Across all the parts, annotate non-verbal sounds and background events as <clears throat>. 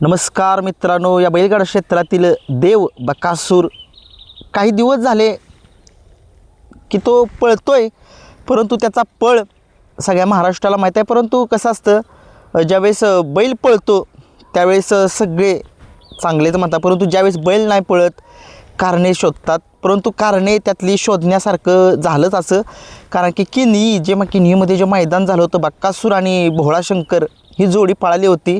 नमस्कार मित्रांनो या बैलगाडा क्षेत्रातील देव बकासूर काही दिवस झाले की तो पळतोय परंतु त्याचा पळ सगळ्या महाराष्ट्राला माहीत आहे. परंतु कसं असतं ज्यावेळेस बैल पळतो त्यावेळेस सगळे चांगलेच म्हणतात परंतु ज्यावेळेस बैल नाही पळत कारणे शोधतात. परंतु कारणे त्यातली शोधण्यासारखं झालंच असं. कारण की किनी जे मग किनीमध्ये जे मैदान झालं होतं बक्कासूर आणि भोळाशंकर ही जोडी पळाली होती.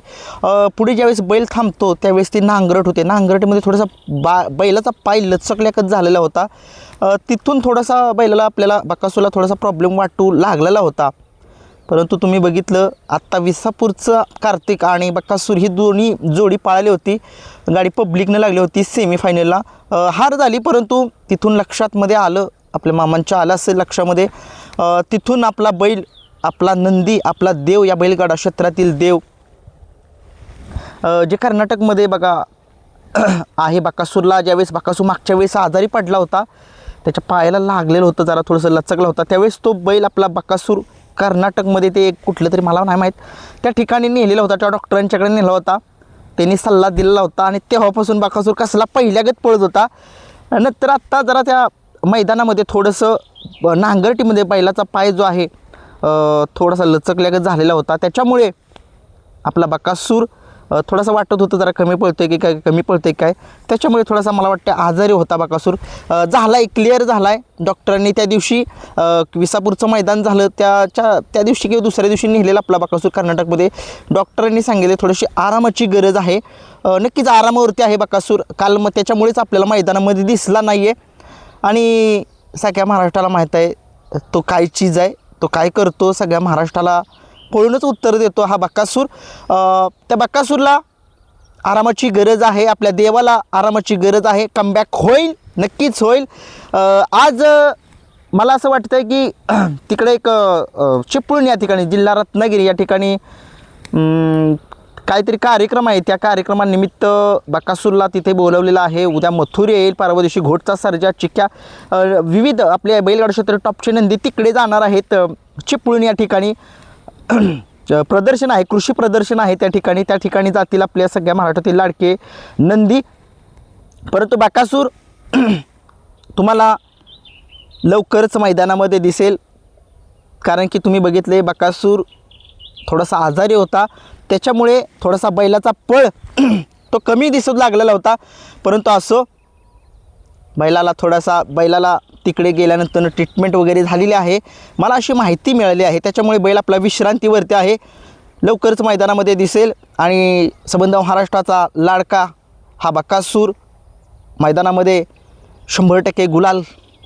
पुढे ज्यावेळेस बैल थांबतो त्यावेळेस ती नांगरट होते. नांगरटीमध्ये थोडासा बा बैलाचा पाय लचकल्याकच झालेला होता. तिथून थोडासा बैलाला आपल्याला बक्कासूरला थोडासा प्रॉब्लेम वाटू लागलेला होता. परंतु तुम्ही बघितलं आत्ता विसापूरचं कार्तिक आणि बक्कासूर ही दोन्ही जोडी पळाली होती. गाडी पब्लिकनं लागली होती सेमीफायनलला हार झाली परंतु तिथून लक्षातमध्ये आलं आपल्या मामांच्या आलं असेल लक्षामध्ये तिथून आपला बैल आपला नंदी आपला देव या बैलगाडा क्षेत्रातील देव. जे कर्नाटकमध्ये बघा <clears throat> आहे बाकासूरला ज्यावेळेस बाकासूर मागच्या वेळेस आजारी पडला होता त्याच्या पायाला लागलेलं होतं जरा थोडंसं लचकला होता. त्यावेळेस तो बैल आपला बाकासूर कर्नाटकमध्ये ते एक कुठलं तरी मला नाही माहीत. त्या ठिकाणी नेलेला होता त्या डॉक्टरांच्याकडे नेला होता. त्यांनी सल्ला दिलेला होता आणि तेव्हापासून बाकासूर कसला पहिल्यागत पळत होता. नंतर आत्ता जरा त्या मैदानामध्ये थोडंसं नांगरटीमध्ये बैलाचा पाय जो आहे थोडासा लचकल्यागत झालेला होता. त्याच्यामुळे आपला बकासूर थोडासा वाटत होतं जरा कमी पळतो आहे की काय कमी पळतोय काय. त्याच्यामुळे थोडासा मला वाटतं आजारी होता बकासूर. झाला आहे क्लिअर झाला आहे डॉक्टरांनी त्या दिवशी विसापूरचं मैदान झालं. त्याच्या त्या दिवशी किंवा दुसऱ्या दिवशी नेलेला आपला बकासूर कर्नाटकमध्ये. डॉक्टरांनी सांगितले थोडीशी आरामाची गरज आहे. नक्कीच आरामावरती आहे बकासूर. काल मग त्याच्यामुळेच आपल्याला मैदानामध्ये दिसला नाही आहे आणि सगळ्या महाराष्ट्राला माहीत आहे तो काय चीज आहे? तो काय करतो सगळ्या महाराष्ट्राला पळूनच उत्तर देतो हा बक्कासूर त्या बक्कासूरला आरामाची गरज आहे आपल्या देवाला आरामाची गरज आहे. कमबॅक होईल नक्कीच होईल. आज मला असं वाटतं की <clears throat> तिकडे एक चिपळूण या ठिकाणी जिल्हा रत्नागिरी या ठिकाणी काहीतरी कार्यक्रम आहे त्या कार्यक्रमानिमित्त बकासूरला तिथे बोलवलेलं आहे. उद्या मथुर येईल. परवा दिवशी घोटचा सर्जा चिक्या विविध आपले बैलगाड क्षेत्र टॉपचे नंदी तिकडे जाणार आहेत. चिपळून चिपळूण या ठिकाणी. <clears throat> प्रदर्शन आहे. कृषी प्रदर्शन आहे त्या ठिकाणी. त्या ठिकाणी जातील आपल्या सगळ्या महाराष्ट्रातील लाडके नंदी. परंतु बकासूर <clears throat> तुम्हाला लवकरच मैदानामध्ये दिसेल. कारण की तुम्ही बघितले बकासूर थोडासा आजारी होता. त्याच्यामुळे थोडासा बैलाचा पळ <clears throat> तो कमी दिसत लागलेला होता. परंतु असो बैलाला थोडासा बैलाला तिकडे गेल्यानंतर ट्रीटमेंट वगैरे झालेली आहे. मला अशी माहिती मिळाली आहे. त्याच्यामुळे बैल आपला विश्रांतीवरती आहे. लवकरच मैदानामध्ये दिसेल. आणि संबंध महाराष्ट्राचा लाडका हा बकासूर मैदानामध्ये शंभर टक्के गुलाल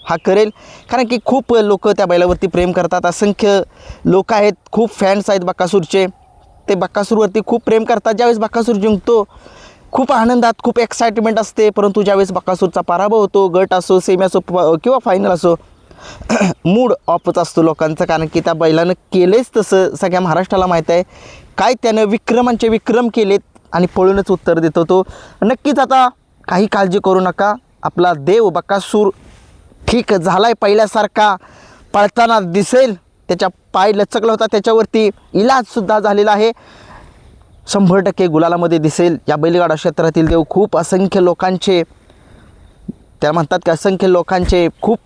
हा करेल. कारण की खूप लोक त्या बैलावरती प्रेम करतात. असंख्य लोक आहेत. खूप फॅन्स आहेत बकासूरचे. ते बक्कासूरवरती खूप प्रेम करतात. ज्यावेळेस बक्कासूर जिंकतो खूप आनंदात खूप एक्साइटमेंट असते. परंतु ज्यावेळेस बक्कासूरचा पराभव होतो गट असो सेमी असो किंवा फायनल असो <clears throat> मूड ऑफच असतो लोकांचा. कारण की त्या बैलानं केलेच तसं सगळ्या महाराष्ट्राला माहीत आहे. काय त्यानं विक्रमांचे विक्रम केलेत आणि पळूनच उत्तर देतो तो. नक्कीच आता काही काळजी करू नका. आपला देव बक्कासूर ठीक झाला आहे पहिल्यासारखा. पळताना दिसेल. त्याच्या पाय लचकला होता. त्याच्यावरती इलाजसुद्धा झालेला आहे. शंभर टक्के गुलालामध्ये दिसेल. या बैलगाडा क्षेत्रातील देव खूप असंख्य लोकांचे त्या म्हणतात की असंख्य लोकांचे खूप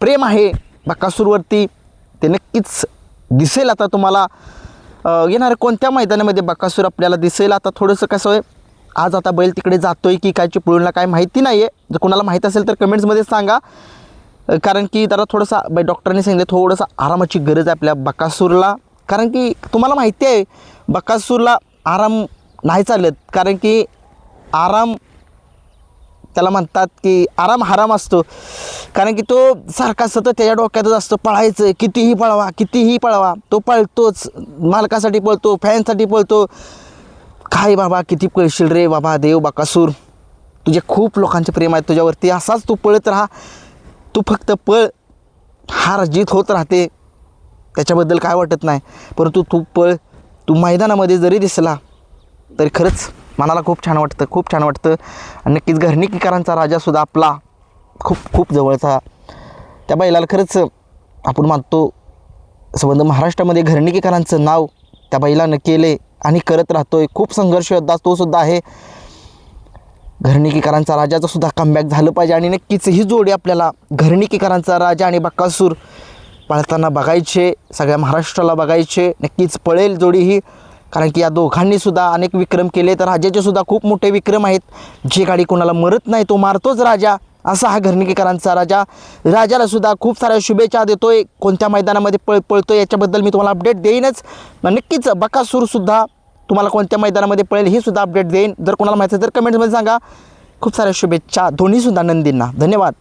प्रेम आहे. बकासूरवरती ते नक्कीच दिसेल आता तुम्हाला. अ, येणाऱ्या कोणत्या मैदानामध्ये बकासूर आपल्याला दिसेल? आता थोडंसं कसं आहे आज आता बैल तिकडे जातोय की काय चिपळूणला काय माहिती नाही आहे जर कोणाला माहीत असेल तर कमेंट्समध्ये सांगा. कारण की त्याला थोडंसं बाई डॉक्टरांनी सांगितलं थोडंसं आरामाची गरज आहे आपल्या बकासूरला. कारण की तुम्हाला माहिती आहे बकासूरला आराम नाही चालत. कारण की आराम त्याला म्हणतात की आराम हराम असतो. कारण की तो सारखा सतत त्याच्या डोक्यातच असतो पळायचं कितीही पळवा कितीही पळवा तो पळतोच. मालकासाठी पळतो फॅनसाठी पळतो. काय बाबा किती पळशील रे बाबा देव बाकासूर. तुझे खूप लोकांचे प्रेम आहे तुझ्यावरती असाच तू पळत राहा. तू फक्त पळ. हार जीत होत राहते. त्याच्याबद्दल काय वाटत नाही. परंतु तू पळ. तू मैदानामध्ये जरी दिसला तरी खरंच मनाला खूप छान वाटतं खूप छान वाटतं. आणि नक्कीच घरणिकीकरांचा राजासुद्धा आपला खूप खूप जवळचा. त्या बैलाला खरंच आपण मानतो संबंध महाराष्ट्रामध्ये घरणिकीकरांचं नाव त्या बैलानं केले आणि करत राहतो आहे खूप संघर्ष योद्धा तो सुद्धा आहे. घरणिकीकरांचा राजाचं सुद्धा कमबॅक झालं पाहिजे आणि नक्कीच ही जोडी आपल्याला घरणिकीकरांचा राजा आणि बक्कासूर पळताना बघायचे सगळ्या महाराष्ट्राला बघायचे. नक्कीच पळेल जोडी ही. कारण की या दोघांनी सुद्धा अनेक विक्रम केले तर राजाचे सुद्धा खूप मोठे विक्रम आहेत. जी गाडी कोणाला मरत नाही तो मारतोच राजा. असा हा घरणिकीकरांचा राजा. राजाला सुद्धा खूप साऱ्या शुभेच्छा देतोय. कोणत्या मैदानामध्ये पळ पळतोय याच्याबद्दल मी तुम्हाला अपडेट देईनच. मग नक्कीच बकासूरसुद्धा तुम्हाला कोणत्या मैदानामध्ये पळेल ही सुद्धा अपडेट देईन. जर कोणाला माहिती तर कमेंट्समध्ये सांगा. खूप साऱ्या शुभेच्छा. दोन्हीसुद्धा नंदींना. धन्यवाद.